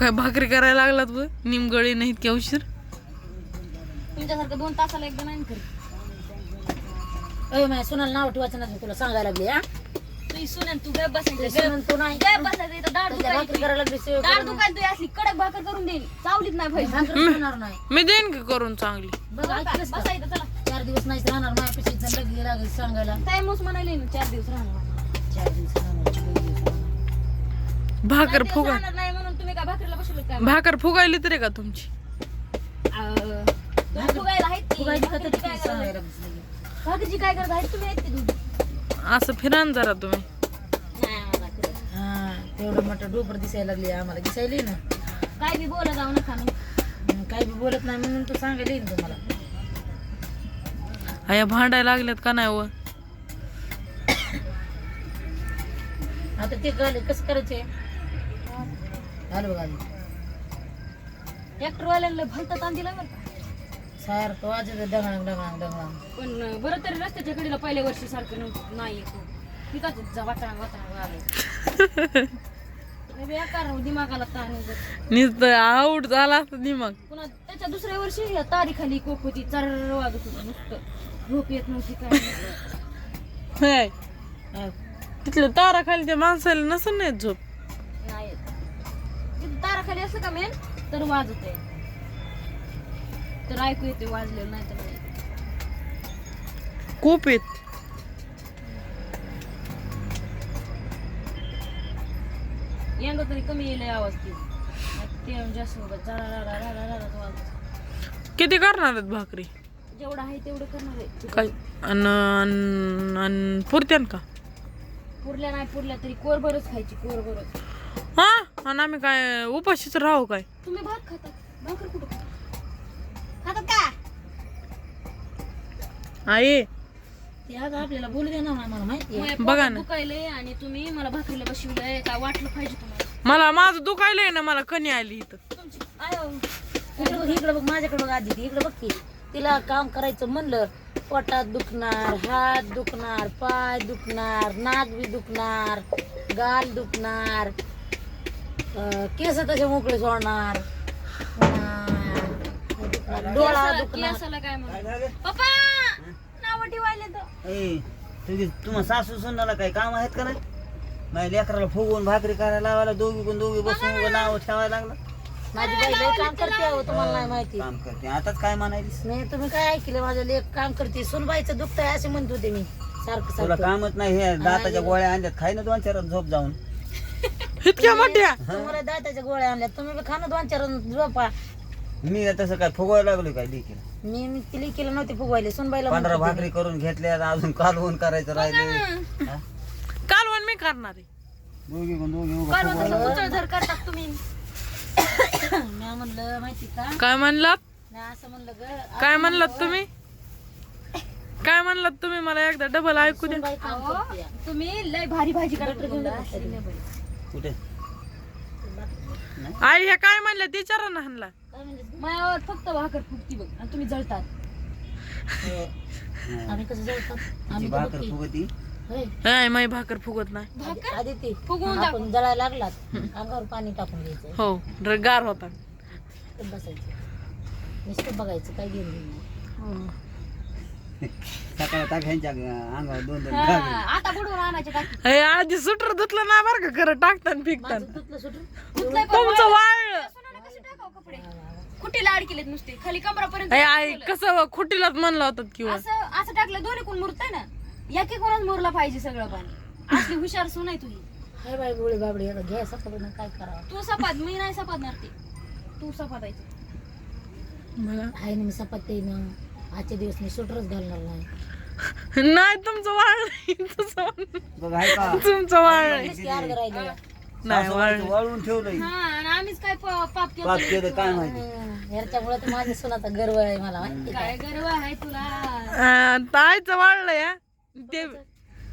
काय भाकरी करायला लागलात ब निमगळी नाहीत की उशीर? तुमच्यासारखं दोन तासाला एकदा नाही माझ्या सुनाला नाव ठेवायचं नाही तुला सांगायला लागली हा? तू तू गप बसायचं सून तू नाही. गप बसायचं इथं दाढ तुझ्या भाकरी करायला लागली सेव दाढ दुखायला तू असली कडक भाकर करून देईल चावलीत नाही भाकरी होणार नाही. मी देईन की करून चांगली? बसायचं चला चार दिवस नाही राहणार माझ्या पिशीच लागली लागली सांगायला. टाइमच म्हणाले ना चार दिवस राहणार. चार दिवस. भाकर फुगा राहणार नाही म्हणून तुम्ही काय भाकरीला बसवलं काय भाकर फुगायली तरी का तुमची अं, तुम्ही फुगायला आहेत की? फुगायची का भाकरीची तर काय ती गरज आहे? सांगायला बसली. भाकरीची काय करत आहेत तुम्ही आहेत की दोघी? असं फिरा ना जरा तुम्ही नाही. हा तेवढं मोठं डोपर दिसायला लागली आम्हाला दिसायली ना काय बी बोला जाऊ नका ना हं, काही बी बोलत नाही म्हणून तू सांगायला येईन तुम्हाला आया भांडायला लागल्यात का नाही व आता ते गाले कसं करायचे घालू घालू ट्रॅक्टरवाल्याला भलता ताण दिला बरं का सारखं वाजत पण अं, बरं तरी रस्त्याच्या कडेला पहिल्या वर्षी सारखं नव्हतं नाही येतो पिकाच जा वाटाणा वाटाणा आलं बेकार दिमागाला ताण उगाच. नुसतं आऊट झाला असतं दिमाग पुन्हा त्याच्या दुसऱ्या वर्षी तारीखाली कोक होती चर वाजत होतं नुसतं झोप येत नव्हती काय नव्हतं. हाय. हा. तिथल्या तारा खाली त्या माणसाला नसन नाही झोप. ताराखाली असलं का मेन? तर वाजत आहे. तर ऐकू येते वाजलेलं नाही तर नाही. खूप येत. तरी कमी येईल आवाज ती ते जास्त किती करणार आहेत भाकरी? जेवढं आहे तेवढं करणार आहे. काय अन अन- अन पुरत्यान का? पुरल्या नाही पुरल्या तरी कोरभरच खायची कोरभरच. हा? आणि आम्ही काय उपाशीच राहू काय? तुम्ही भात खातात भाकर कुठं खाता? खातात का? आई. ते आज आपल्याला बोलू दे ना मला माहिती आहे. बघा ना. दुखायलंय आणि तुम्ही मला भाकरीला बसवलंय काय वाटलं पाहिजे तुम्हाला? मला माझं दुखायलंय ना मला कणी आली इथं. तुमची आयो. इकडं बघ इकडं बघ माझ्याकडे बघ आधी इकडं बघ की तिला काम करायचं म्हणलं पोटात दुखणार हात दुखणार पाय दुखणार नाक बी दुखणार गाल दुखणार. केस तसे मोकळे सोडणार पुन्हा डोळा केसाला- दुखणार. केसाला काय म्हणतात पप्पा नाव ठेवायला तर. ए तुझी तुम्हा सासू सुनाला काही काम आहेत का नाही? माझ्या लेकराला फुगवून भाकरी करायला लावायला दोघी कोण दोघी बसून उभं नाव ठेवायला लागलं. माझी बाई लय काम करते अहो, तुम्हाला नाही माहिती. काम करते. आताच काय म्हणायलीस? नाही तुम्ही काय ऐकलं? माझं लेख काम करते. सुनबाईचं दुखतंय असे म्हणत होते मी. सारखं तुला सारखं. कामच नाही. हे दाताच्या गोळ्या आणल्यात. खाय ना दोन चार झोप जाऊन. इतक्या मोठ्या? तुम्हाला दाताच्या गोळ्या आणल्या तुम्ही बी खाणं दोन चार झोपा. मी तसं काय फुगवायला लागलो काय लेकीला? मी मी तिला केलं नव्हते फुगवायले. सुनबाईला पंधरा म्हणत होते भाकरी करून घेतल्या अजून कालवून करायचं राहिले हा? कालवण मी करणार आहे. दोघी कोण दोघी उभं काय फुगवायला म्हणतात उचलधर करतात तुम्ही? मी. मी म्हणलं माहिती का? काय म्हणलात? मी असं म्हणलं ग काय म्हणलात तुम्ही? काय म्हणलात तुम्ही? मला एकदा डबल ऐकू द्या. सुनबाई काम अहो, करते तुम्ही लय भारी भाजी करत कुठे? आई हे काय म्हणलं? विचारा ना म्हणले? मायावर फक्त भाकर फुगती बघ आणि तुम्ही जळतात. आम्ही कसं जाऊ ती आम्ही तर भाकर बघ की. फुगती होय. नाही माई भाकर फुगत नाही. भाकर आधी ते. फुगवून आपण जळायला लागलात अंगावर पाणी टाकून घ्यायचं. हो र- गार होता. बसायचं. नुसतं बघायचं काय घेऊन घेऊन सकाळी टाकायच्या अंगावर दोन दोन हा, भाकरी. आता बुडवून आणायचे टाकी हे आधी सुटर धुतलं नाही बरं का खरं टाकताना फिकताना तुटलं पण तुमचं वाळ. सोनाने कसे टाकावं कपडे? कुठे लाड केलेत नुसते. खाली कमरापर्यंत आई कसं खुटीलाच म्हणलं होतं किंवा? असं असं टाकलं दोन्ही कोण मुरतय ना? एकी कोणाच मुरला पाहिजे सगळं पाणी. असली हुशार सून आहे तुझी हाय बाई गोळी बाबडी आता घ्या सकाळी काय करावं? तू सपात मी नाही सपातणार ते तू. सपातायचं बघा. आहे ना मी सपात ना. आजच्या दिवस मी सुटरच घालणार नाही. नाही तुमचं वाळ नाही तुमचं वाळ- बघ आहे का? तुमचं वाळ नाही. नुसती अर्ध राहिले नाही वाळ सासूबाईचं वाळून ठेवलंय. हा आणि आम्हीच काय प- पाप पाप केलं केलं काय माहिती. याच्यामुळे तर माझ्या सुनाचा गर्व आहे मला माहिती काय गर्व आहे तुला? अं, ताईचं वाळलंय हा. ते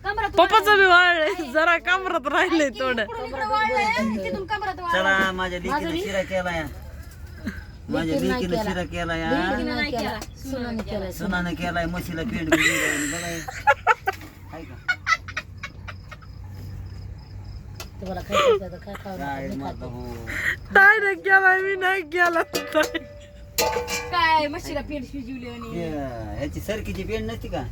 कमरात पप्पाचं बी वाळलंय जरा कमरात राहिलंय थोडं. तिथून कमरात. चला माझ्या लेकीनं शिरा केला या माझ्या लेकीनं नाही लेकीनं केला. शिरा केला या तिने नाही केला सुनाने केला सुनानं केलाय म्हशीला पेंड बघा हे. आहे का तुम्हाला खायचं असलं तर काय खाऊ काय नका, मी माझा खाते. हो ताई नाही गेला मी नाही गेला ताई. काय म्हशीला पेंट शिजवली आणि ते, ह्याची सरकीची पेंड नसती का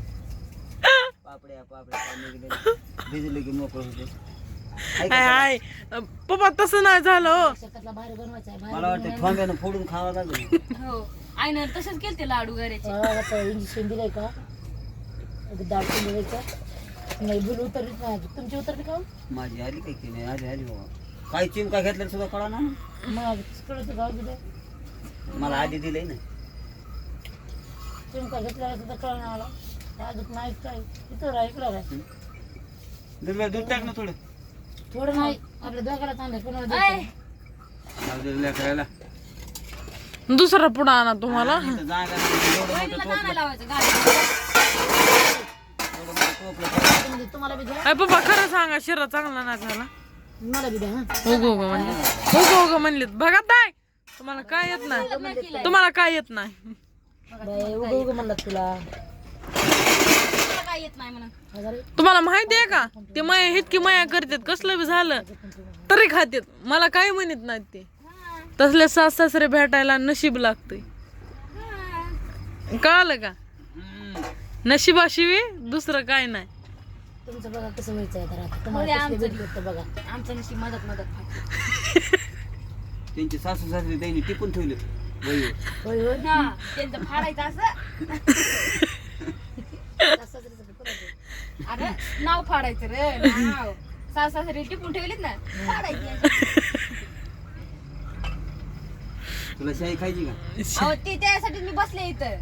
पापड्या पापड्या. भिजले की मोकळं होते हाय का हाय त्याला? हाय पप्पा तसं नाही झालं. हो. शेतातला बाहेर बनवायचा आहे मला वाटतं ठोंब्यानं फोडून खावा लागेल. हो. आईनं तसंच केलं ते लाडू घराचे. इंजेक्शन दिलंय का? द्यायचं. नाही उतरलीच नाही. तुमची उतरली का हो? माझी आली काय की नाही? आली आली बाबा. काय चिमका घेतलं सुद्धा कळा ना. मग कळत गाव दिलं मला आधी दिलंय ना. चिमका घेतल्याला सुद्धा कळणार आला अजून नाही काय इथं राह इकडं राह. दूध टाक ना थोडं. थोडं नाही. आपल्या दोघाला चांगलं कोणाला आय, द्यायचं जाऊ दे लेकराला. दुसरा पुढा आणा तुम्हाला. वहिनीला लावायचं गाडी. म्हणजे तुम्हाला बी द्या. अय पप्पा खरं सांगा शिरा चांगला नाही झाला. मला बी द्या हा. उगो उगो म्हणले उगो उगो म्हणलेत बघा ताई तुम्हाला काय येत नाही तुम्हाला काय येत नाही. बाई, उगं उगं म्हणलं तुला तुला. काय येत नाही म्हणून हजारे तुम्हाला माहिती आहे का? ते मया इतकी मया करतात. कसलं बी झालं तरी खातात मला काही म्हणत नाहीत ते. हा, तसले सास सासरे भेटायला नशीब लागतंय. हा. कळालं का. नशिबाशिवी दुसरं काय नाही. तुमचं बघा कसं व्हायचं आहे आता. होय, तुम्हाला कसले आमचं भेटलं तर बघा. आमचं नशीब मदत मदत. खाते. त्यांची सासू सासरे त्यांनी टिपून ठेवले वहीवर. होय होय. हा त्यांचं फाडायचं असं सासऱ्याचं बी करायचं. अरे नाव फाडायचं रे. नाव. सास सासरे टिपून ठेवलीत ना. फाडायची. तुला शाही खायची का? अहो ते त्यासाठी मी बसले इथं.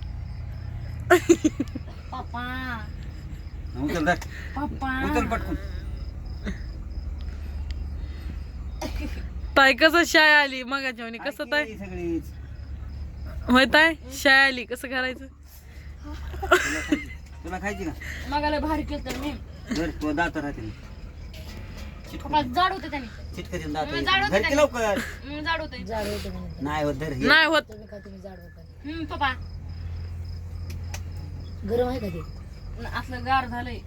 पप्पा. उचल. पप्पा. उचल पटकून. ताई कसं शाय आली? मगाच्या म्हणे कसं की सगळीच. होय ताई शाय आली. कसं करायचं? तुला खायची. का? मगाला भारी केलं तर मी धर तो दात राहते पप्पा जाड होते त्याने. चिटकरी दात जाड होते धर की त्याने. लवकर. हम्म, जाड होते. जाड होते म्हणून. नाही होत धर हे. नाही होत. तुम्ही काय तुम्ही जाड होता. हम्म, पप्पा. गरम आहे का ते? न- असलं गार झालंय.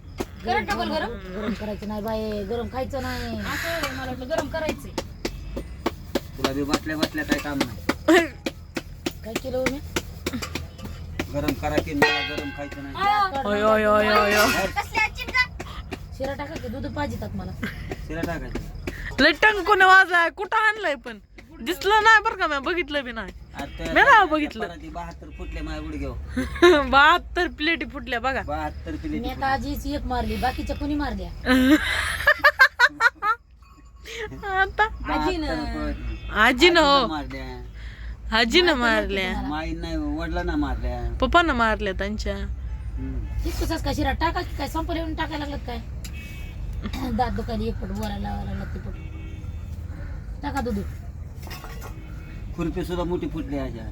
करंट टाकल गरम गरम. करायचं नाही बाय गरम खायचं नाही. असं मला वाटलं गरम करायचंय. तुला बी बसल्या बसल्या काय काम नाही. काय केलं हो मी? गरम करा की मला गरम खायचं नाही. अहो, ओय ओय ओय ओय ओय. कसली आजची का? शिरा टाका की दूध पाहिजेतात मला. शिरा टाकायचं. लय टंकून वाजाय कुठं आणलंय पण? दिसलं नाही बरं का मी बघितलं बी नाही. मी नाव बघितलं. बहात्तर फुटले माझ्या गुडघ्यावर. बहात्तर प्लेटी फुटल्या बघा. बहात्तर पिले मी आजीची एक मारली बाकीच्या कोणी मारल्या? आता? आजीनं. आजीनं हो. मारल्या. आजीनं मारल्या. माई नाही वडिलांना मारल्या. पप्पानं मारल्या त्यांच्या. हम्म. तितकंच का शिरा टाका की काय संपले येऊन टाकायला लागलं काय? दात दुखायला एक फूट बोलायला लावायला लागलं ते फूट टाका दूध. खुरपी सुद्धा मोठी फुटली आजा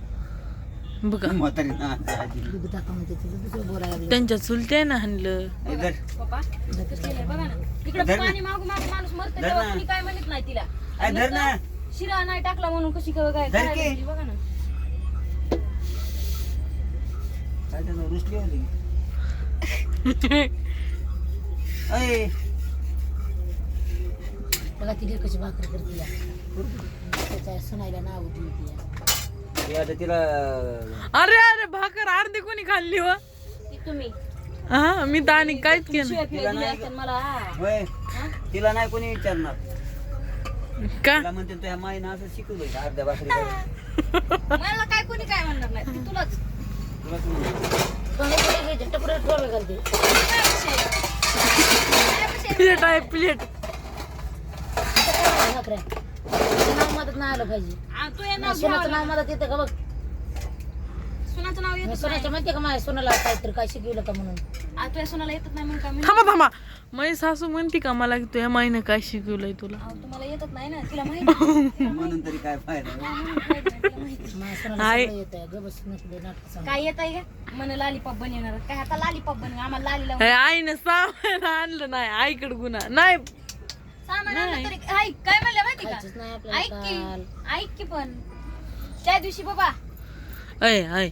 बघा. म्हातारी ना आजी. दूध टाका म्हणते तुझं दुसरं बोलायला लागलं. त्यांच्या चुलते ना हाणलं. ए, धर. पप्पा केलंय बघा ना. इकडे धर ना. पाणी मागू मागू माणूस मरत धर तेव्हा ना. कोणी काय म्हणत नाही तिला. ए, धर ना. शिरा नाही टाकला म्हणून कशी काय काय धर करायला की. बघा ना. काय त्यानं रुसली होती. अय बघा ती कशी भाकरी करते. त्याच्या सुनायला नाव होती हे आता तिला अरे अरे भाकर अर्धी कोणी खाल्ली हो? ती तुम्ही. हा मी तर आणि काहीच केलं शिव्या मला. होय. तिला नाही कोणी विचारणार. का? तिला म्हणते तुझ्या माईनं असं शिकवलंय का अर्ध्या भाकरी करायला? मला काय कोणी काय म्हणणार नाही. ती तुलाच. घालते? प्लेट आहे प्लेट. भाकऱ्या तिचं नाव मदत नाही आलं पाहिजे. आ, तू नाव सोनाचं घ्यावं नाव मदत येतं का बघ. सुनाचं नाव येत सोनाच्या म्हणते का माझ्या सोनाला काहीतरी काय शिकवलं का म्हणून? तुझ्या सुनाला येतच नाही म्हणून म्हणू? थांबा थांबा. माझी सासू म्हणते का मला की तुझ्या माईनं काय शिकवलंय तुला? अहो, तुम्हाला येतच नाही ना. तिला माहिती म्हणून तरी काय फायदा? माझ्या सोनाला आहे. सगळं येतं ग बस नको नाटक सांग. काय येत आहे का मन लालीपॉप बनवणार. काय आता लालीपॉप बनव. आम्हाला लाली लावून हे आईनं सामान आणलं नाही. आईकडे गुन्हा. नाही सामान आणलं तरी ऐक काय म्हणलं माहिती खायचंच का ऐक आपल्याला काल. की ऐक की पण. त्या दिवशी बाबा अय अय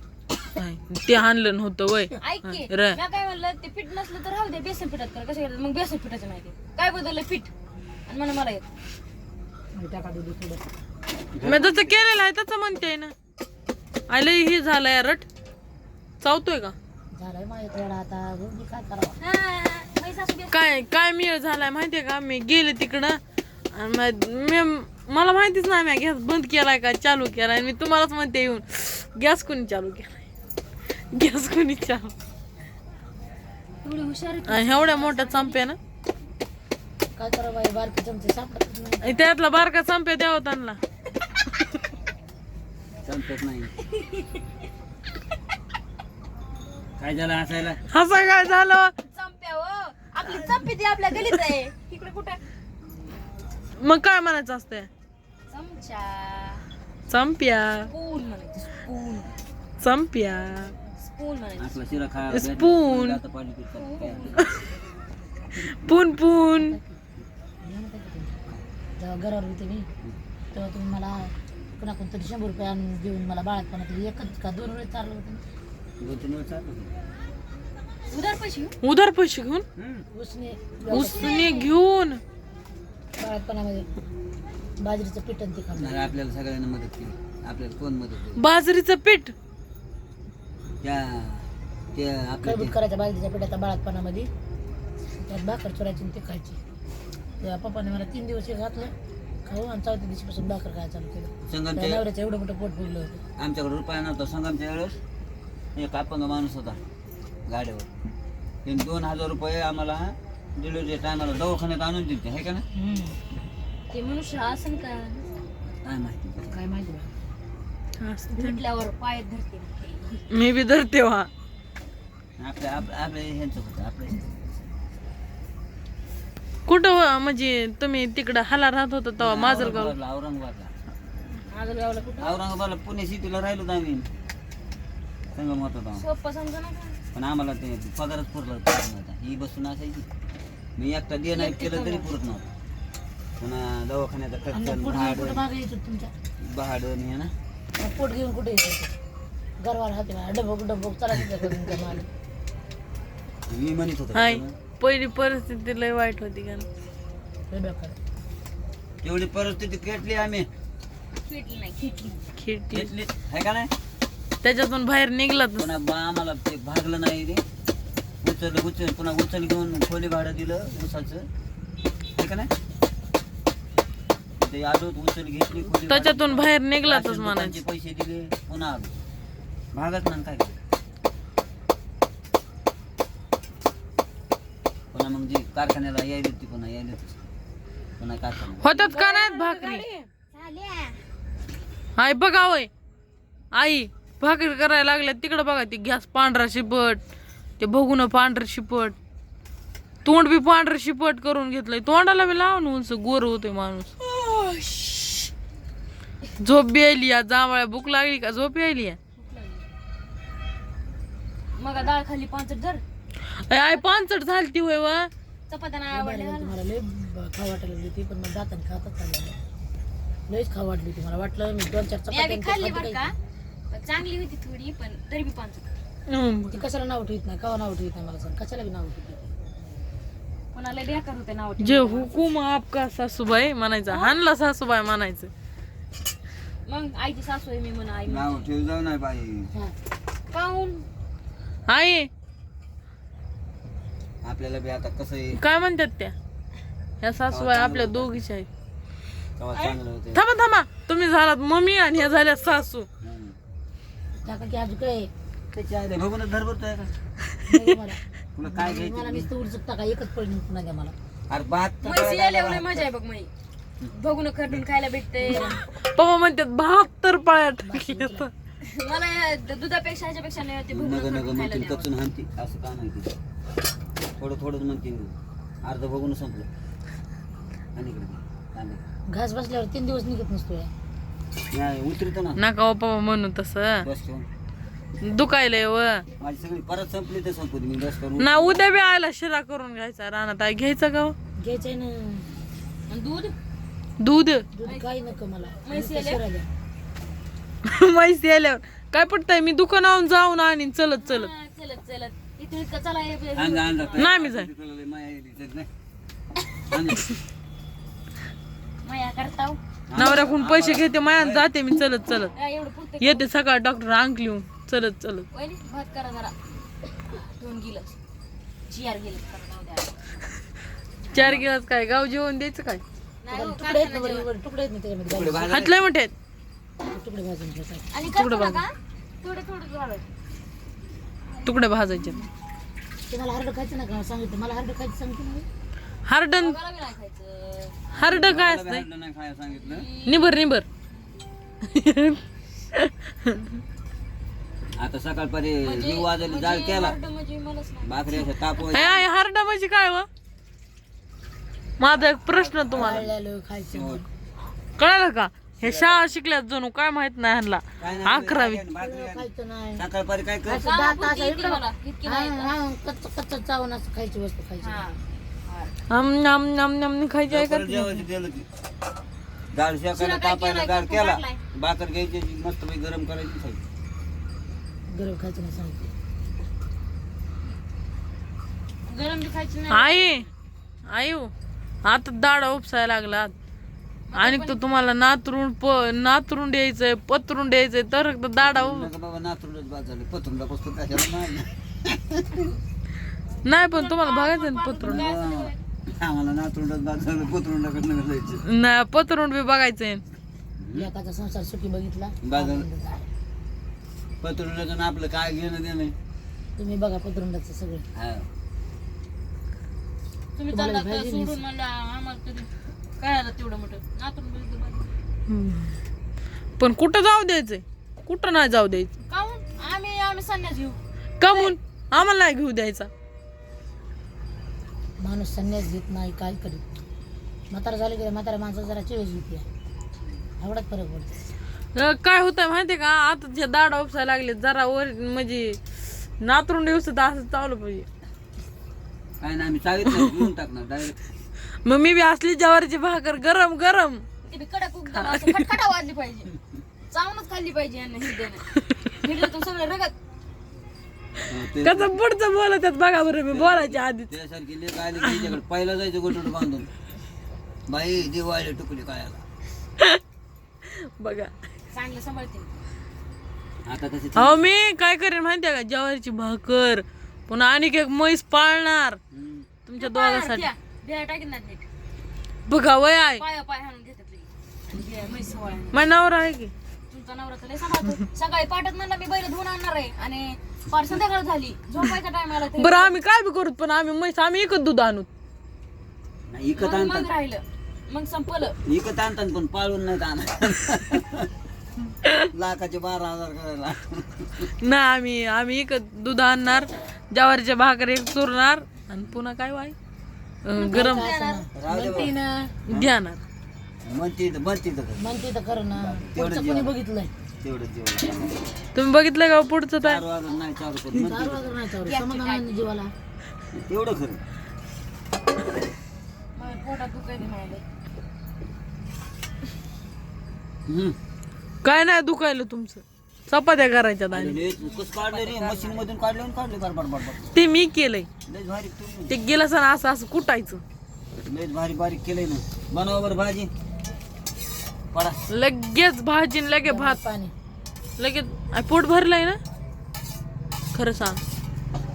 अय, ते आणलं नव्हतं वय. ऐक की र. मी काय म्हणलं ते पीठ नसलं तर राहू दे बेसन पिठात कर. कसं करतात मग बेसन पिठाचं नाही ते. काय बदललं? पीठ. आणि म्हणे मला येत मी जसं केलेलं आहे तसं म्हणते ना. आलं ही झालंय रट. चावतोय का? झालंय माझ्या थोडा आता. मी काय करावं? हा, काय काय मेळ झालाय माहितीये का? मी गेले तिकडं आणि मग मी मला माहितीच नाही मी गॅस बंद केलाय का चालू केलाय? मी तुम्हालाच म्हणते येऊन गॅस कोणी चालू केलाय? गॅस कोणी चालू? आणि एवढ्या मोठ्या चंप्या ना? काय करावं चमचे नाही त्यातला बारका चंप्या द्यावा त्यांना. संपत नाही. काय झालं हसायला? असं काय झालं? चंप्या हो. आपली चंपी ती आपल्या गलीत आहे. इकडे कुठे? मग काय म्हणायचं असतंय? चमचा. चंप्या. स्पून म्हणायचं स्पून. चंप्या. स्पून म्हणायचं. आपला शिरा खा स्पून. आता पाणी पितात. काय? पून पून. जेव्हा घरावर होते मी तेव्हा तुम्ही मला तरी शंभर रुपये आणून देऊन मला बाळातपणा तरी एकच का दोन वेळेस चाललं होतं. दोन तीन. उधार पैसे उधार पैसे घेऊन. उसने उसने घेऊन? बाळातपणामध्ये बाजरीचं पीठ आणि ते नाही, आपल्याला सगळ्यांना मदत केली. आपल्याला कोण मदत केली? बाजरीचं पीठ? त्या ते आपल्या बाजरीच्या पिठाच्या बाळातपणामध्ये त्यात भाकर चोरायची आणि ते खायची. तेव्हा पप्पाने मला तीन दिवस हे घातलं खाऊ आणि चौथ्या दिवशीपासून भाकर खायला चालू केलं. त्या संगमच्या नवऱ्याचं एवढं मोठं पोट फुगलं होतं. आमच्याकडे रुपया नव्हता संगमच्या वेळेस. एक अपंग माणूस होता गाडीवर. त्यांनी दोन हजार रुपये आम्हाला डिलिव्हरी टायमाला दवाखान्यात आणून दिले हे का ना? ते मनुष्य असं का? काय माहिती? काय माहिती भेटल्यावर पाय धरते. मी बी धरते वा. आपल्या आपल्या आपल्या ह्यांचं होतं आपल्या कुठं व- म्हणजे तुम्ही तिकडं हाला राहत होता तेव्हा माजलगाव? औरंगाबादला औरंगाबादला. माझं गावला कुठं? औरंगाबादला पुणे सिटीला राहिलो होतो आम्ही. संगम होता. सोपं समजा ना का? पण आम्हाला ते पगारच पुरला नव्हता ही बसून असायची. मी एकटा दे नाही केलं तरी पुरत नव्हतं. पुन्हा दवाखान्याचा खर्च कुठं मागे तुमच्या? भाडं हे ना. मग पोट घेऊन कुठे गरवार हाते डबक डबक. चला तिथं करून त्या माल. मी म्हणत होतो हाय. पहिली परिस्थिती लय वाईट होती का? लय बेकार. तेवढी परिस्थिती खेटली आम्ही. फिटली नाही. खेटली. आहे का नाही? त्याच्यातून बाहेर निघलाच पुन्हा बा आम्हाला ते भागलं नाही रे. उचल उचल पुन्हा उचल घेऊन खोली भाडं दिलं उसाचं आहे का नाही? ते आलो उचल घेतली खोली त्याच्यातून बाहेर राशन म्हणायचं. दुकानचे पैसे दिले पुन्हा आलो. भागत नाही काय? पुन्हा मग जी कारखान्याला यायला होती पुन्हा यायला होती. पुन्हा कारखान्याला. होतात का नाहीत भाकरी? आई बघा वय. आई. भाकरी करायला लागल्या तिकडं बघा ती गॅस पांढरा शिपट ते बघून पांढरं शिपट. तोंड बी पांढरं शिपट करून घेतलंय. तोंडाला बी लावून उंच गोर होतोय माणूस. झोप बी आली या जांभळ्या भूक लागली का? झोप यायली या. मग डाळ खाली पाच धर. अय, आई पानचट झाली ती होय वा. चपात्या नाही आवडल्या लय खाऊ वाटायला लागली होती पण मग दाताने खातच चाललं लयच खाऊ वाटली होती मला वाटलं मी दोन चार चपात्या खाल्ली बरं. का? चांगली होती थोडी पण तरी बी पाच हम्म. ती कशाला नाव ठेवत नाही? कवा नाव ठेवत नाही मला सांग? कशाला बी नाव ठेवत कोणाला बेकार होते नाव जे हुकुम आपका सासूबाई म्हणायचं. हानला सासूबाई म्हणायचं. मग आईची सासू आहे मी म्हणा आई नाव ठेव जाऊ नाही बाई. हा. काऊन आई. आपल्याला बी आता कसं आहे? काय म्हणतात त्या? ह्या सासूबाई आपल्या दोघीच्या आहेत. तेव्हा चांगलं होतं. थांबा थांबा. तुम्ही झालात मम्मी आणि ह्या झाल्या सासू. की आज काय? त्याची आहे बघूनच धर भरतोय का? नाही मला तुला काय मला घ्यायचं? नुसतं उडचक टाका एकच पडली पुन्हा द्या मला. अरे भात तर म्हैस करायला यायला लावा. मजा आहे बघ बघून खरडून खायला भेटते पप्पा म्हणतात बहात्तर पाया टाकली मला या दुधापेक्षा ह्याच्यापेक्षा नाही ते नग बघून नग खरडून खायला म्हणतील द्यावं. कचून हाणती असं का माहिती थोडं थोडंच म्हणतील अर्ध बघून संपलं. आणि इकडे दे. तांबे. घास बसल्यावर तीन दिवस निघत नसतो या नाही, उतरतो ना. नका हो पप्पा म्हणू तसं. बस ठेवून दुखायलंय व माझी सगळी परत संपली तर संपू दे. मी बस करून ना उद्या बी आयला शिरा करून घ्यायचा रानात आहे घ्यायचं का हो? घ्यायचंय ना. दूध? दूध? दूध काही नको मला. म्हैस नुसतं यायला? शिरा द्या. माहिती आल्यावर काय पडतंय मी दुकानावरून जाऊन आणि चलत चलत. हा, चलत चलत. इथून इतकं चला हे- हे- अंग अंग नाही मी माया नाही. अंग. माया नवऱ्याकडून पैसे घेते मायान जाते मी चलत चलत. येते सकाळ डॉक्टर अंक लिहून चलत चलत. चार गिलास काय गाव जेवण द्यायचं काय? नाही हो. हातलंय मोठे तुकडे झालं. तुकडे भाजायचे. ते मला हरड खायचं ना का? सांगितलं मला हरड खायचं हरडन हरड काय खायला सांगितलं. निबर निबर आता सकाळपारी जीव वाजवली जाळ केला. हरड म्हणजे भाकरी अशा हे आहे हरडा म्हणजे काय व? माझा एक प्रश्न तुम्हाला. खायचं कळालं का? हे शाळा शिकल्यात जणू काय माहीत नाही ह्यांना. अकरावी. सकाळपारी काय हा, हा, कच्चं कच्चं चावून असं खायची वस्तू खायची. हा आम नाम नाम नाम खायची आहे का परत जेवायचं केलं की डाळ शेकायला? गाळ कुठं केला? भाकर घ्यायची मस्त गरम करायची खायची. गरम खायचं नाही सांगितलं गरम बी खायची नाही. आई आयु आता दाडा उपसायला लागला. आणि तो तुम्हाला नातरुण प नातरुण द्यायचंय पत्रून द्यायचंय तर दाडा उप- नका बाबा नातरुंडच बाद झाले. पत्रुंडा पुस्तक कशाला? नाही नाही पण तुम्हाला बघायचं ना पत्रून आम्हाला जायचं नाही पत्रून बी बघायचंय. एकाचा संसार सुखी बघितला. पत्रुंडाचं आपलं काय घेणं देणं? तुम्ही बघा पत्रुंडाचं सगळं. हा. तुम्ही तुम्हाला चालला भाजी सोडून मला आम्हाला तरी काय आलं तेवढं मोठं. नातून. पण कुठं जाऊ द्यायचंय? कुठं नाही जाऊ द्यायचं? काहून? आम्ही आम्ही संन्यास घेऊ. कमून आम्हाला नाही घेऊ द्यायचा. माणूस संन्यास घेत नाही काय करीत म्हातारा झाले की म्हातारा माणसं जरा चिळस घेते एवढाच फरक पडतो. अं, काय होतंय माहितीये का? आता जे दाडा उपसायला लागले जरा वर म्हणजे नातरुण दिवस असं चालू पाहिजे. काय नाही आम्ही चावीत नाही घेऊन टाकणार डायरेक्ट मग मी बी असली ज्वारीची भाकर गरम गरम. ते बी कडक असं खटखटा वाजली पाहिजे. चावूनच खाल्ली पाहिजे यांना हिरड्यानं हिरड्यातून सगळं रगत. ते कसं पुढचं बोलत आहेत बघा बरं मी बोलायच्या आधी त्यासारखी लेख आली की तिच्याकडे पहिला जायचं गोटूट बांधून. बाई दिवाळी टुकडी कायला बघा. चांगलं सांभाळते. आता कशी अहो मी काय करेन माहितीये का? ज्वारीची भाकर पुन्हा आणि एक म्हैस पाळणार. हम्म. तुमच्या दोघांसाठी. द्या द्या टाकीन ना ते बघा वय आहे. पाय पाय हाणून घेतात लई. आणि द्या, म्हैस सवळ्याने. माझ्या नवरा आहे की? तुमचा नवरा तर लय सांभाळतो. सकाळी पाठत म्हणला मी बैल धुवून आणणार आहे. आणि पार संध्याकाळ झाली. झोपायच्या टायमाला ते. बरं आम्ही काय बी करू पण आम्ही म्हैस आम्ही एकच दूध आणू. नाही इकत मग आणतात. राहिलं. मग संपलं. इकत आणतात पण पाळून नाही आणत. लाखाचे बारा हजार करायला. ना आम्ही आम्ही एकच दूध आणणार ज्वारीच्या भाकर एक चुरणार आणि पुन्हा काय वाय अं, गरम राहू दे म्हणते ना घेणार. म्हणते तर म्हणते तर खरं. म्हणते तर खरं ना. तेवढं पुढचं कोणी बघितलंय. जेवण तुम्ही बघितलं का पुढचं काय चार वाजत नाही चालू नाही जीवाला? तेवढं खरं. हम्म. काय नाही दुखायलं तुमचं. चपात्या करायच्या आणि. लय कस काढले रे? मशीन मधून काढले आणि काढले ते मी केलंय. लयच भारी तुम्ही. ते गेलं असं असं असं कुटायचं. लयच भारी बारीक केलंय ना. बनवा बरं भाजी. लगेच भाजी न लगे भात. पाणी. लगेच आ, पोट भरलंय ना? खरं सांग.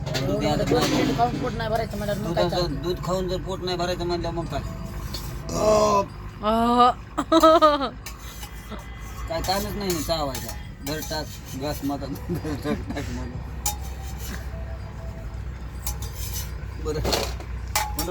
प्लेट खाऊन पोट नाही भरायचं मला मग काय दुधाचं दूध खाऊन जर पोट नाही भरायचं म्हणलं मग काय. काय ताणच नाही ना चावायचा. घर टाक गॅस माता घर टाक टाक मला बरं.